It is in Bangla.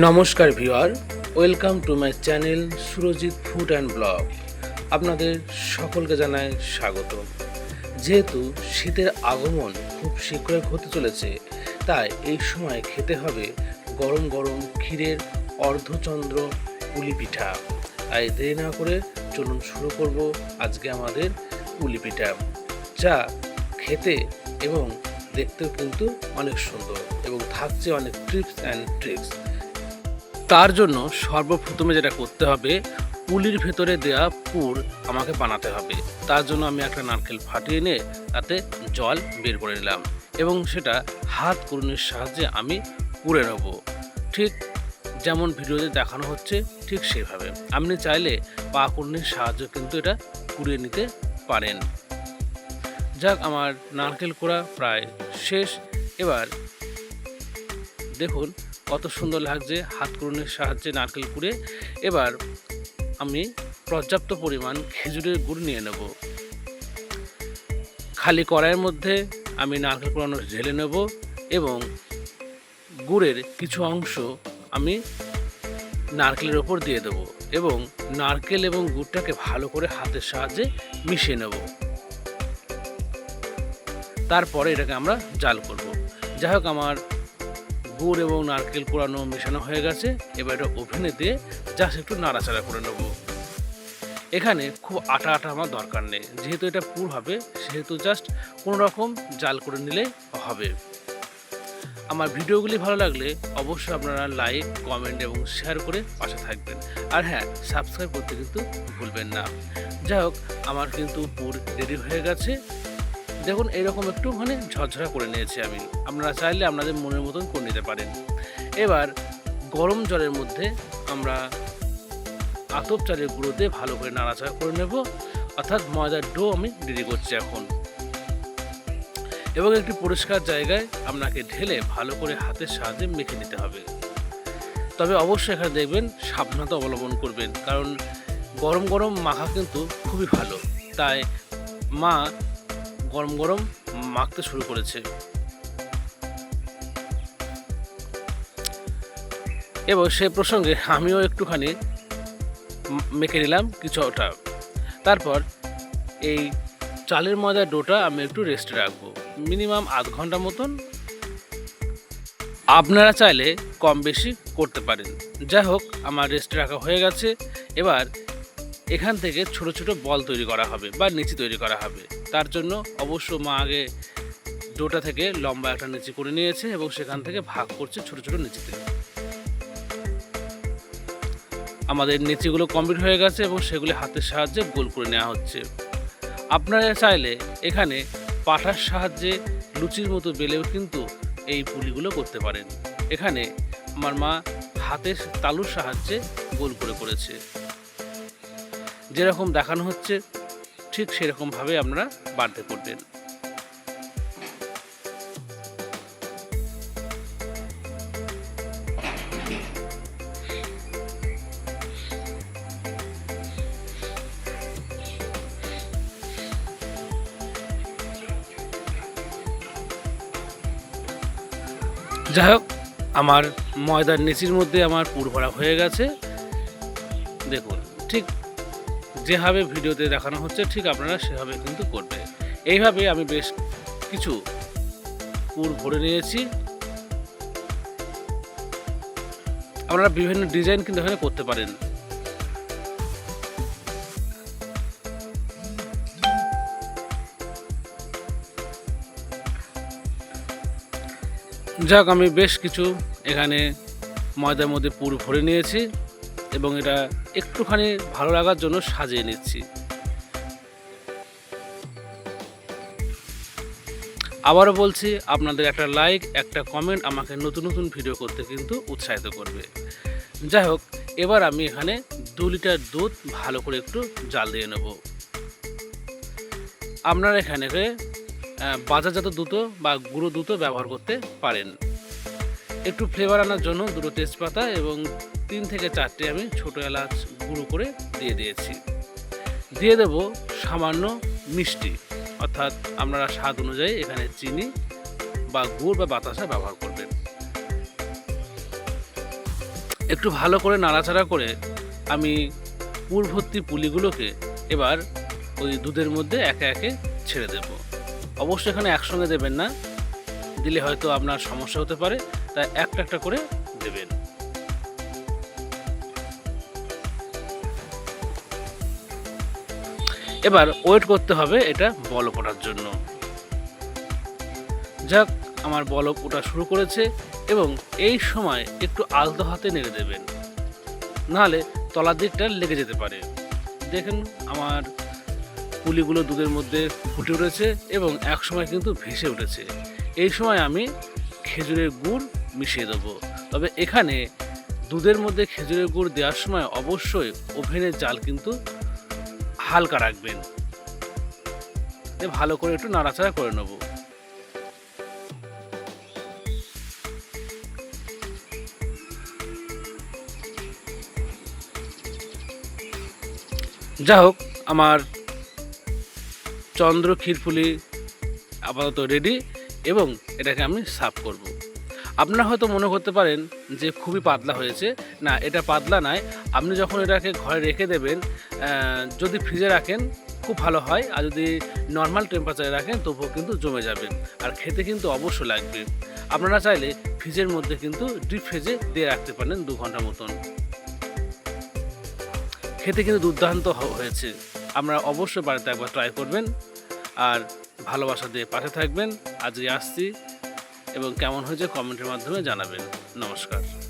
নমস্কার viewer, welcome to my channel Surajit food and blog. আপনাদের সকলকে জানাই স্বাগত। যেহেতু শীতের আগমন খুব শীঘ্রই হতে চলেছে, তাই এই সময় খেতে হবে গরম গরম ক্ষীরের অর্ধচন্দ্র পুলি পিঠা তাই দেরি না করে চলুন শুরু করব আজকে আমাদের পুলি পিঠা যা খেতে এবং দেখতেও কিন্তু অনেক সুন্দর এবং থাকছে অনেক ট্রিপস অ্যান্ড ট্রিক্স। তার জন্য সর্বপ্রথমে যেটা করতে হবে, পুলির ভেতরে দেওয়া পুর আমাকে বানাতে হবে। তার জন্য আমি একটা নারকেল ফাটিয়ে নিয়ে তাতে জল বের করে নিলাম এবং সেটা হাত কুড়ুনির সাহায্যে আমি পুড়ে নেব। ঠিক যেমন ভিডিওতে দেখানো হচ্ছে, ঠিক সেভাবে। আপনি চাইলে পা কুড়ুনির সাহায্যে কিন্তু এটা পুড়িয়ে নিতে পারেন। যাক, আমার নারকেল কোড়া প্রায় শেষ। এবার দেখুন কত সুন্দর লাগছে হাতকরণের সাহায্যে নারকেল কুড়ে। এবার আমি পর্যাপ্ত পরিমাণ খেজুরের গুড় নিয়ে নেব। খালি কড়াইয়ের মধ্যে আমি নারকেল কুড়ানো ঢেলে নেব এবং গুড়ের কিছু অংশ আমি নারকেলের ওপর দিয়ে দেব এবং নারকেল এবং গুড়টাকে ভালো করে হাতের সাহায্যে মিশিয়ে নেব। তারপরে এটাকে আমরা জাল করব। যাই হোক, আমার গুড় এবং নারকেল কোড়ানো মেশানো হয়ে গেছে। এবার এটা ওভেনে দিয়ে জাস্ট একটু নাড়াচাড়া করে নেব। এখানে খুব আটা আটা আমার দরকার নেই। যেহেতু এটা পুর হবে, সেহেতু জাস্ট কোনো রকম জাল করে নিলে হবে। আমার ভিডিওগুলি ভালো লাগলে অবশ্যই আপনারা লাইক, কমেন্ট এবং শেয়ার করে পাশে থাকবেন। আর হ্যাঁ সাবস্ক্রাইব করতে কিন্তু ভুলবেন না। যাই হোক, আমার কিন্তু পুর রেডি হয়ে গেছে। দেখুন, এরকম একটু মানে ঝরঝরা করে নিয়েছি আমি। আপনারা চাইলে আপনাদের মনের মতন করে নিতে পারেন। এবার গরম জলের মধ্যে আমরা আতপ চালের গুঁড়ো দিয়ে ভালো করে নাড়াচাড়া করে নেব। অর্থাৎ ময়দার ডো আমি রেডি করছি এখন। এবং একটি পরিষ্কার জায়গায় আপনাকে ঢেলে ভালো করে হাতের সাহায্যে মেখে নিতে হবে। তবে অবশ্যই এখানে দেখবেন, সাবধানতা অবলম্বন করবেন। কারণ গরম গরম মাখা কিন্তু খুবই ভালো। তাই মা গরম গরম মাখতে শুরু করেছে। এবং সে প্রসঙ্গে আমিও একটুখানি মেখে নিলাম কিছুটা। তারপর এই চালের ময়দার ডোটা আমি একটু রেস্টে রাখব। মিনিমাম আধ ঘণ্টা মতন আপনারা চাইলে কম বেশি করতে পারেন। যাই হোক, আমার রেস্টে রাখা হয়ে গেছে। এবার এখান থেকে ছোট ছোট বল তৈরি করা হবে বা নিচি তৈরি করা হবে। তার জন্য অবশ্য মা আগে ডোটা থেকে লম্বা একটা নিচি করে নিয়েছে এবং সেখান থেকে ভাগ করছে ছোট ছোট নিচিতে। আমাদের নিচিগুলো কমপ্লিট হয়ে গেছে এবং সেগুলি হাতের সাহায্যে গোল করে নেওয়া হচ্ছে। আপনারা চাইলে এখানে পাঠার সাহায্যে লুচির মতো বেলেও কিন্তু এই পুলিগুলো করতে পারেন। এখানে আমার মা হাতের তালুর সাহায্যে গোল করে করেছে। যেরকম দেখানো হচ্ছে ঠিক সেরকমভাবে আপনারা বাড়তে করবেন যাই হোক, আমার ময়দার নিচির মধ্যে আমার পুর ভরা হয়ে গেছে। দেখুন, ঠিক যেভাবে ভিডিওতে দেখানো হচ্ছে, ঠিক আপনারা সেভাবে কিন্তু করবে। এইভাবে আমি বেশ কিছু পুর ভরে নিয়েছি। আপনারা বিভিন্ন ডিজাইন কিন্তু এখানে করতে পারেন। যাক, আমি বেশ কিছু এখানে ময়দার মধ্যে পুর ভরে নিয়েছি। এবং এটা একটুখানি ভালো লাগার জন্য সাজিয়ে নিচ্ছি। আবারও বলছি, আপনাদের একটা লাইক একটা কমেন্ট আমাকে নতুন নতুন ভিডিও করতে কিন্তু উৎসাহিত করবে। যাই হোক, এবার আমি এখানে দু লিটার দুধ ভালো করে একটু জাল দিয়ে নেব। আপনারা এখানে বাজারজাত দুধও বা গুঁড়ো দুধও ব্যবহার করতে পারেন। একটু ফ্লেভার আনার জন্য দুটো তেজপাতা এবং তিন থেকে চারটে আমি ছোটো এলাচ গুঁড়ো করে দিয়ে দিয়েছি। দিয়ে দেব সামান্য মিষ্টি, অর্থাৎ আপনারা স্বাদ অনুযায়ী এখানে চিনি বা গুড় বা বাতাসা ব্যবহার করবেন। একটু ভালো করে নাড়াচাড়া করে আমি পুর ভর্তি পুলিগুলোকে এবার ওই দুধের মধ্যে একে একে ছেড়ে দেব। অবশ্যই এখানে একসঙ্গে দেবেন না, দিলে হয়তো আপনার সমস্যা হতে পারে। তাই একটা একটা করে দেবেন। এবার ওয়েট করতে হবে এটা বলক ওঠার জন্য। যাক, আমার বলক ওঠা শুরু করেছে এবং এই সময় একটু আলতো হাতে নেড়ে দেবেন। নাহলে তলার দিকটা লেগে যেতে পারে। দেখেন আমার পুলিগুলো দুধের মধ্যে ফুটে উঠেছে এবং এক সময় কিন্তু ভেসে উঠেছে। এই সময় আমি খেজুরের গুড় মিশিয়ে দেবো। তবে এখানে দুধের মধ্যে খেজুরের গুড় দেওয়ার সময় অবশ্যই ওভেনের জাল কিন্তু হালকা রাখবেন। ভালো করে একটু নাড়াচাড়া করে নেব। যা হোক, আমার চন্দ্র ক্ষীরফুলি আপাতত রেডি এবং এটাকে আমি সার্ভ করব। আপনারা হয়তো মনে করতে পারেন যে খুবই পাতলা হয়েছে। না, এটা পাতলা নয়। আপনি যখন এটাকে ঘরে রেখে দেবেন যদি ফ্রিজে রাখেন, খুব ভালো হয়। আর যদি নর্মাল টেম্পারেচারে রাখেন, তবুও কিন্তু জমে যাবে। আর খেতে কিন্তু অবশ্যই লাগবে। আপনারা চাইলে ফ্রিজের মধ্যে কিন্তু ডিপ ফ্রিজে দিয়ে রাখতে পারেন দু ঘণ্টা মতন। খেতে কিন্তু দুর্দান্ত হয়েছে। আমরা অবশ্যই বাড়িতে একবার ট্রাই করবেন। আর ভালোবাসা দিয়ে পাশে থাকবেন। আজকে আসছি। এবং কেমন হয়েছে কমেন্টের মাধ্যমে জানাবেন। নমস্কার।